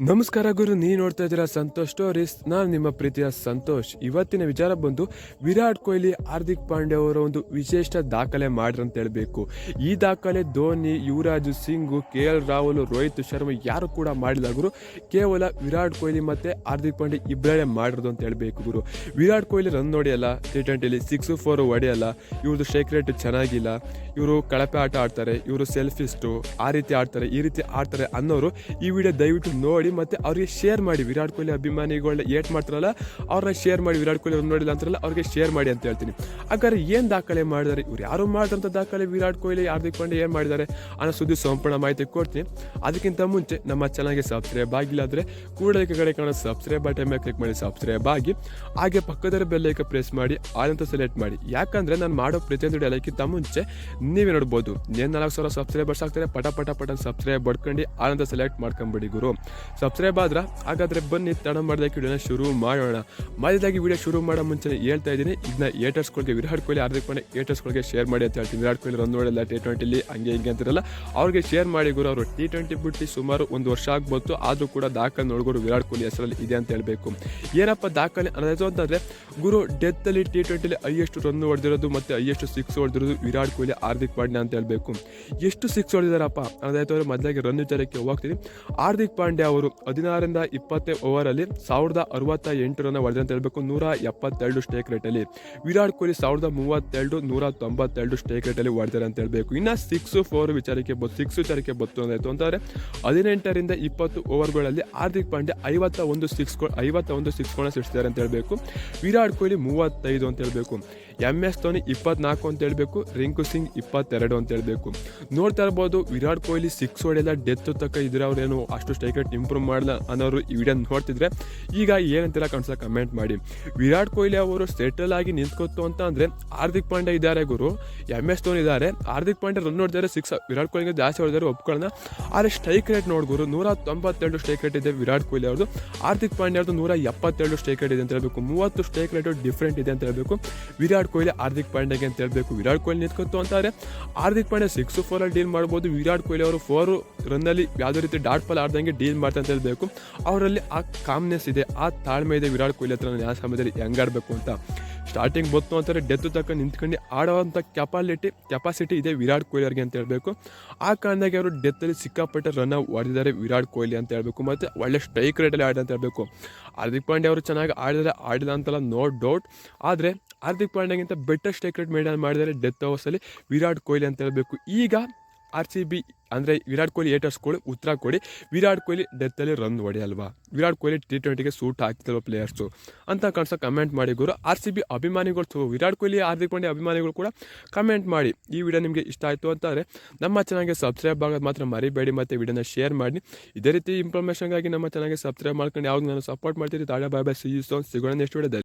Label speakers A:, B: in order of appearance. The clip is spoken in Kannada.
A: ನಮಸ್ಕಾರ ಗುರು ನೀ ನೋಡ್ತಾ ಇದ್ದೀರಾ ಸಂತೋಷ್ ಸ್ಟೋರೀಸ್ ನಾನು ನಿಮ್ಮ ಪ್ರೀತಿಯ ಸಂತೋಷ್. ಇವತ್ತಿನ ವಿಚಾರ ಬಂದು ವಿರಾಟ್ ಕೊಹ್ಲಿ, ಹಾರ್ದಿಕ್ ಪಾಂಡೆ ಅವರ ಒಂದು ವಿಶೇಷ ದಾಖಲೆ ಅಂತ ಹೇಳ್ಬೇಕು. ಈ ದಾಖಲೆ ಧೋನಿ, ಯುವರಾಜ್ ಸಿಂಗ್ ಕೆ ಎಲ್ ರಾಹುಲ್, ರೋಹಿತ್ ಶರ್ಮಾ ಯಾರು ಕೂಡ ಮಾಡಿಲ್ಲ ಗುರು. ಕೇವಲ ವಿರಾಟ್ ಕೊಹ್ಲಿ ಮತ್ತೆ ಹಾರ್ದಿಕ್ ಪಾಂಡೆ ಇಬ್ಬರೇ ಮಾಡಿರೋದು ಅಂತ ಹೇಳಬೇಕು ಗುರು. ವಿರಾಟ್ ಕೊಹ್ಲಿ ರನ್ ನೋಡಿಯಲ್ಲ ಟಿ ಟ್ವೆಂಟಿಲಿ ಸಿಕ್ಸ್ ಫೋರ್ ಹೊಡೆಯಲ್ಲ ಇವ್ರದ್ದು ಶೇಕ್ ರೇಟ್ ಚೆನ್ನಾಗಿಲ್ಲ. ಇವರು ಕಳಪೆ ಆಟ ಆಡ್ತಾರೆ, ಇವರು ಸೆಲ್ಫಿಸ್ಟು ಆ ರೀತಿ ಆಡ್ತಾರೆ, ಈ ರೀತಿ ಆಡ್ತಾರೆ ಅನ್ನೋರು ಈ ವಿಡಿಯೋ ದಯವಿಟ್ಟು ನೋಡಿ. ಮತ್ತೆ ಅವ್ರಿಗೆ ಶೇರ್ ಮಾಡಿ. ವಿರಾಟ್ ಕೊಹ್ಲಿ ಅಭಿಮಾನಿಗಳನ್ನ ಏಟ್ ಮಾಡ್ತಾರಲ್ಲ, ಅವ್ರನ್ನ ಶೇರ್ ಮಾಡಿ, ವಿರಾಟ್ ಕೊಹ್ಲಿ ಅವ್ರು ನೋಡಿಲ್ಲ ಅಂತಾರಲ್ಲ, ಅವ್ರಿಗೆ ಶೇರ್ ಮಾಡಿ ಅಂತ ಹೇಳ್ತೀನಿ. ಹಾಗಾದ್ರೆ ಏನು ದಾಖಲೆ ಮಾಡಿದ್ದಾರೆ ಇವ್ರು ಯಾರು ಮಾಡಿದಂಥ ದಾಖಲೆ ವಿರಾಟ್ ಕೊಹ್ಲಿ ಹಾರ್ದಿಕ್ ಏನು ಮಾಡಿದ್ದಾರೆ ಅನ್ನೋ ಸುದ್ದಿ ಸಂಪೂರ್ಣ ಮಾಹಿತಿ ಕೊಡ್ತೀನಿ. ಅದಕ್ಕಿಂತ ಮುಂಚೆ ನಮ್ಮ ಚಾನಲ್ಗೆ ಸಬ್ಸ್ಕ್ರೈಬ್ ಆಗಿಲ್ಲ ಅಂದರೆ ಕೂಡಲೇ ಕಡೆ ಕಾಣೋ ಸಬ್ಸ್ಕ್ರೈಬ್ ಬಟನ್ ಮೇಲೆ ಕ್ಲಿಕ್ ಮಾಡಿ. ಸಬ್ಸ್ಕ್ರೈಬ್ ಆಗಿ, ಹಾಗೆ ಪಕ್ಕದ ಬೆಲ್ಲೈಕ ಪ್ರೆಸ್ ಮಾಡಿ ಆಲ್ ಅಂತ ಸೆಲೆಕ್ಟ್ ಮಾಡಿ. ಯಾಕಂದ್ರೆ ನಾನು ಮಾಡೋ ಪ್ರತಿಯೊಂದು ಎಲ್ಲಕ್ಕಿಂತ ಮುಂಚೆ ನೀವೇ ನೋಡ್ಬೋದು. ಏನು ನಾಲ್ಕು ಸಾವಿರ ಸಬ್ಸ್ಕ್ರೈಬರ್ಸ್ ಆಗ್ತಾರೆ, ಪಟ ಪಟ ಪಟ ಸಬ್ಸ್ಕ್ರೈಬ್ ಬಡ್ಕೊಂಡು ಆನಂದ ಸೆಲೆಕ್ಟ್ ಮಾಡ್ಕೊಂಬಿಡಿ ಗುರು. ಸಬ್ಸ್ಕ್ರೈಬ್ ಆದ್ರೆ ಹಾಗಾದ್ರೆ ಬನ್ನಿ, ತಡ ಮಾಡಿದಾಗ ವಿಡಿಯೋನ ಶುರು ಮಾಡೋಣ. ಮಾಡಿದಾಗಿ ವಿಡಿಯೋ ಶುರು ಮಾಡೋ ಮುಂಚೆ ಹೇಳ್ತಾ ಇದ್ದೀನಿ ಇದನ್ನ ಏಟರ್ಸ್ಗಳಿಗೆ ವಿರಾಟ್ ಕೊಹ್ಲಿ ಹಾರ್ದಿಕ್ ಪಾಂಡೆ ಏಟರ್ಸ್ಗಳಿಗೆ ಶೇರ್ ಮಾಡಿ ಅಂತ ಹೇಳ್ತೀನಿ. ವಿರಾಟ್ ಕೊಹ್ಲಿ ರನ್ ನೋಡಿಲ್ಲ ಟಿ ಟ್ವೆಂಟಿಲಿ ಹಂಗೆ ಹಿಂಗೆ ಅಂತಿರಲ್ಲ. ಅವ್ರಿಗೆ ಶೇರ್ ಮಾಡಿ ಗುರು, ಅವರು ಟಿ ಟ್ವೆಂಟಿ ಬಿಟ್ಟು ಸುಮಾರು ಒಂದು ವರ್ಷ ಆಗ್ಬೋದು. ಆದರೂ ಕೂಡ ದಾಖಲೆ ನೋಡ್ಗುರು ವಿರಾಟ್ ಕೊಹ್ಲಿ ಹೆಸರಲ್ಲಿ ಇದೆ ಅಂತ ಹೇಳಬೇಕು. ಏನಪ್ಪ ದಾಖಲೆ ಅನ್ನೋದು ಅಂತಂದರೆ, ಗುರು ಡೆತ್ತಲ್ಲಿ ಟಿ ಟ್ವೆಂಟಿಲಿ ಹೈಯೆಸ್ಟ್ ರನ್ ಹೊಡೆದಿರೋದು ಮತ್ತು ಹೈಯೆಸ್ಟ್ ಸಿಕ್ಸ್ ಹೊಡೆದಿರೋದು ವಿರಾಟ್ ಕೊಹ್ಲಿ, ಹಾರ್ದಿಕ್ ಪಾಂಡ್ಯ ಅಂತ ಹೇಳಬೇಕು. ಎಷ್ಟು ಸಿಕ್ಸ್ ಹೊಡೆದಿದ್ದಾರಪ್ಪ ಅನ್ನೋದಾಯ್ತು ಮೊದಲಾಗಿ ರನ್ ವಿಚಾರಕ್ಕೆ ಹೋಗ್ತೀನಿ ಹಾರ್ದಿಕ್ ಪಾಂಡ್ಯ ಅವರು ಹದಿನಾರರಿಂದ ಇಪ್ಪತ್ತೇ ಓವರಲ್ಲಿ ಸಾವಿರದ ಅರವತ್ತ ಎಂಟು ರನ್ ಹೊಡೆದ ಅಂತ ಹೇಳಬೇಕು. ನೂರ ಎಪ್ಪತ್ತೆರಡು ಸ್ಟೇಕ್ ರೇಟಲ್ಲಿ ವಿರಾಟ್ ಕೊಹ್ಲಿ ಸಾವಿರದ ಮೂವತ್ತೆರಡು, ನೂರ ತೊಂಬತ್ತೆರಡು ಸ್ಟೇಕ್ ರೇಟಲ್ಲಿ ಹೊಡೆದಾರೆ ಅಂತ ಹೇಳಬೇಕು. ಇನ್ನು ಸಿಕ್ಸ್ ಫೋರ್ ವಿಚಾರಕ್ಕೆ ಬತ್ತು ಸಿಕ್ಸ್ ವಿಚಾರಕ್ಕೆ ಬತ್ತು ಅಂದಾಯಿತು ಅಂತಂದರೆ ಹದಿನೆಂಟರಿಂದ ಇಪ್ಪತ್ತು ಓವರ್ಗಳಲ್ಲಿ ಹಾರ್ದಿಕ್ ಪಾಂಡ್ಯ ಐವತ್ತ ಒಂದು ಸಿಕ್ಸ್ ಐವತ್ತ ಒಂದು ಸಿಕ್ಸ್ಗಳನ್ನ ಸಿಡಿಸಿದ್ದಾರೆ ಅಂತ ಹೇಳಬೇಕು. ವಿರಾಟ್ ಕೊಹ್ಲಿ ಮೂವತ್ತೈದು ಅಂತ ಹೇಳಬೇಕು. ಎಂ ಎಸ್ ಧೋನಿ ಇಪ್ಪತ್ನಾಲ್ಕು ಅಂತ ಹೇಳಬೇಕು. ರಿಂಕು ಸಿಂಗ್ ಇಪ್ಪತ್ತೆರಡು ಅಂತ ಹೇಳಬೇಕು. ನೋಡ್ತಾ ಇರ್ಬೋದು, ವಿರಾಟ್ ಕೊಹ್ಲಿ ಸಿಕ್ಸ್ ಹೊಡೆಯಲ್ಲ, ಡೆತ್ ತಕ್ಕ ಇದ್ರೆ ಅವ್ರೇನು ಅಷ್ಟು ಸ್ಟ್ರೈಕ್ ರೇಟ್ ಇಂಪ್ರೂವ್ ಮಾಡಲ್ಲ ಅನ್ನೋರು ಈ ವಿಡಿಯೋ ನೋಡ್ತಿದ್ರೆ ಈಗ ಏನಂತೆಲ್ಲ ಕಾಣಿಸ್ತಾ ಕಮೆಂಟ್ ಮಾಡಿ. ವಿರಾಟ್ ಕೊಹ್ಲಿ ಅವರು ಸೆಟಲ್ ಆಗಿ ನಿಂತ್ಕೊತು ಅಂತ ಅಂದರೆ ಹಾರ್ದಿಕ್ ಪಾಂಡೆ ಇದ್ದಾರೆ ಗುರು. ಎಂ ಎಸ್ ಧೋನಿ ಇದ್ದಾರೆ. ಹಾರ್ದಿಕ್ ಪಾಂಡೆ ರನ್ ನೋಡಿದರೆ ಸಿಕ್ಸ್ ವಿರಾಟ್ ಕೊಹ್ಲಿಗೆ ಜಾಸ್ತಿ ಹೊಡೆದಾರೆ ಒಪ್ಕೊಳ್ಳೋಣ. ಆದರೆ ಸ್ಟ್ರೈಕ್ ರೇಟ್ ನೋಡ್ಗುರು ನೂರ ತೊಂಬತ್ತೆರಡು ಸ್ಟ್ರೈಕ್ ರೇಟ್ ಇದೆ ವಿರಾಟ್ ಕೊಹ್ಲಿ ಅವ್ರದ್ದು ಹಾರ್ದಿಕ್ ಪಾಂಡೆ ಅವ್ರದ್ದು ನೂರ ಎಪ್ಪತ್ತೆರಡು ಸ್ಟ್ರೈಕ್ ರೇಟ್ ಇದೆ ಅಂತ ಹೇಳಬೇಕು. ಮೂವತ್ತು ಸ್ಟ್ರೈಕ್ ರೇಟ್ ಡಿಫ್ರೆಂಟ್ ಇದೆ ಅಂತ ಹೇಳಬೇಕು. ವಿರಾಟ್ ಕೊಹ್ಲಿ ಹಾರ್ದಿಕ್ ಪಾಂಡೆಗೆ ಅಂತ ಹೇಳಬೇಕು. ವಿರಾಟ್ ಕೊಹ್ಲಿ ನಿಂತ್ಕೊತು ಅಂತಾರೆ. ಹಾರ್ದಿಕ್ ಪಾಂಡೆ ಸಿಕ್ಸ್ ಫೋರಲ್ಲಿ ಡೀಲ್ ಮಾಡ್ಬೋದು. ವಿರಾಟ್ ಕೊಹ್ಲಿ ಅವರು ಫೋರ್ ರನ್ನಲ್ಲಿ ಯಾವುದೇ ರೀತಿ ಡಾಟ್ ಪಾಲ್ ಆಡ್ದಂಗೆ ಡೀಲ್ ಮಾಡ್ತಾ ಅಂತ ಹೇಳಬೇಕು. ಅವರಲ್ಲಿ ಆ ಕಾಮ್ನೆಸ್ ಇದೆ, ಆ ತಾಳ್ಮೆ ಇದೆ ವಿರಾಟ್ ಕೊಹ್ಲಿ ಹತ್ರ ನಾನು ಯಾವ ಸಮಯದಲ್ಲಿ ಹೆಂಗಾಡಬೇಕು ಅಂತ. ಸ್ಟಾರ್ಟಿಂಗ್ ಬತ್ತು ಅಂತಾರೆ ಡೆತ್ ತಕ್ಕ ನಿಂತ್ಕೊಂಡು ಆಡೋವಂಥ ಕೆಪಾಲಿಟಿ ಕೆಪಾಸಿಟಿ ಇದೆ ವಿರಾಟ್ ಕೊಹ್ಲಿ ಅವ್ರಿಗೆ ಅಂತ ಹೇಳಬೇಕು. ಆ ಕಾರಣದಾಗಿ ಅವರು ಡೆತ್ತಲ್ಲಿ ಸಿಕ್ಕಾಪಟ್ಟೆ ರನ್ ಹೊಡೆದಿದ್ದಾರೆ ವಿರಾಟ್ ಕೊಹ್ಲಿ ಅಂತ ಹೇಳಬೇಕು. ಮತ್ತು ಒಳ್ಳೆ ಸ್ಟ್ರೈಕ್ ರೇಟಲ್ಲಿ ಆಡಿದೆ ಅಂತ ಹೇಳಬೇಕು. ಹಾರ್ದಿಕ್ ಪಾಂಡೆ ಅವರು ಚೆನ್ನಾಗಿ ಆಡಿದರೆ ಆಡಿಲ್ಲ ಅಂತಲ್ಲ ನೋ ಡೌಟ್ ಆದರೆ ಹಾರ್ದಿಕ್ ಪಾಂಡೆಗಿಂತ ಬೆಟರ್ ಸ್ಟ್ರೈಕ್ ರೇಟ್ ಮೇಡನ್ ಮಾಡಿದರೆ ಡೆತ್ ಓವರ್ಸಲ್ಲಿ ವಿರಾಟ್ ಕೊಹ್ಲಿ ಅಂತ ಹೇಳಬೇಕು. ಈಗ ಆರ್ ಸಿ ಬಿ ಅಂದರೆ ವಿರಾಟ್ ಕೊಹ್ಲಿ ಏಟರ್ಸ್ಗಳು ಉತ್ತರ ಕೊಡಿ ವಿರಾಟ್ ಕೊಹ್ಲಿ ಡೆತ್ತಲ್ಲಿ ರನ್ ಹೊಡೆಯಲ್ವಾ? ವಿರಾಟ್ ಕೊಹ್ಲಿ ಟಿ ಟ್ವೆಂಟಿಗೆ ಸೂಟ್ ಆಗ್ತಿಲ್ವ ಪ್ಲೇಯರ್ಸು ಅಂತ ಕಾಣಿಸೋ ಕಮೆಂಟ್ ಮಾಡಿ ಗುರು. ಆರ್ ಸಿ ಬಿ ಅಭಿಮಾನಿಗಳು ವಿರಾಟ್ ಕೊಹ್ಲಿ ಹಾರ್ದಿಕ್ ಪಾಂಡ್ಯ ಅಭಿಮಾನಿಗಳು ಕೂಡ ಕಮೆಂಟ್ ಮಾಡಿ. ಈ ವಿಡಿಯೋ ನಿಮಗೆ ಇಷ್ಟ ಆಯಿತು ಅಂತಾರೆ. ನಮ್ಮ ಚೆನ್ನಾಗಿ ಸಬ್ಸ್ಕ್ರೈಬ್ ಆಗೋದು ಮಾತ್ರ ಮರಿಬೇಡಿ, ಮತ್ತು ವಿಡಿಯೋನ ಶೇರ್ ಮಾಡಿ. ಇದೇ ರೀತಿ ಇನ್ಫಾರ್ಮೇಷನ್ಗಾಗಿ ನಮ್ಮ ಚೆನ್ನಾಗಿ ಸಬ್ಸ್ಕ್ರೈಬ್ ಮಾಡ್ಕೊಂಡು ಯಾವಾಗ ನಾನು ಸಪೋರ್ಟ್ ಮಾಡ್ತೀರಿ ತಾಳೆ ಬಾಯ್ ಬಾಯ್ ಸಿ ಸಿಗೋಣ ನೆಕ್ಸ್ಟ್ ವಿಡಿಯೋದಲ್ಲಿ